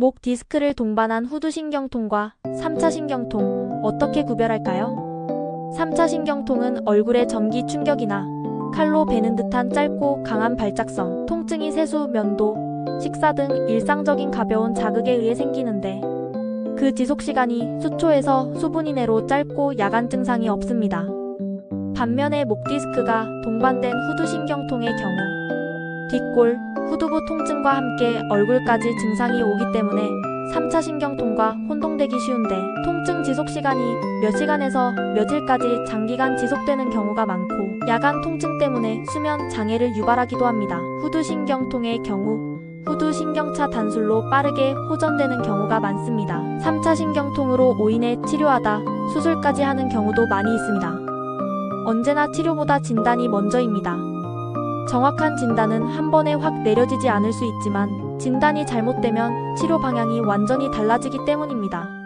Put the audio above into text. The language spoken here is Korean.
목 디스크를 동반한 후두신경통과 3차 신경통 어떻게 구별할까요? 3차 신경통은 얼굴의 전기 충격이나 칼로 베는 듯한 짧고 강한 발작성, 통증이 세수, 면도, 식사 등 일상적인 가벼운 자극에 의해 생기는데 그 지속 시간이 수초에서 수분 이내로 짧고 야간 증상이 없습니다. 반면에 목 디스크가 동반된 후두신경통의 경우 뒷골, 후두부 통증과 함께 얼굴까지 증상이 오기 때문에 3차 신경통과 혼동되기 쉬운데 통증 지속 시간이 몇 시간에서 며칠까지 장기간 지속되는 경우가 많고 야간 통증 때문에 수면 장애를 유발하기도 합니다. 후두신경통의 경우 후두신경차 단술로 빠르게 호전되는 경우가 많습니다. 3차 신경통으로 오인해 치료하다 수술까지 하는 경우도 많이 있습니다. 언제나 치료보다 진단이 먼저입니다. 정확한 진단은 한 번에 확 내려지지 않을 수 있지만 진단이 잘못되면 치료 방향이 완전히 달라지기 때문입니다.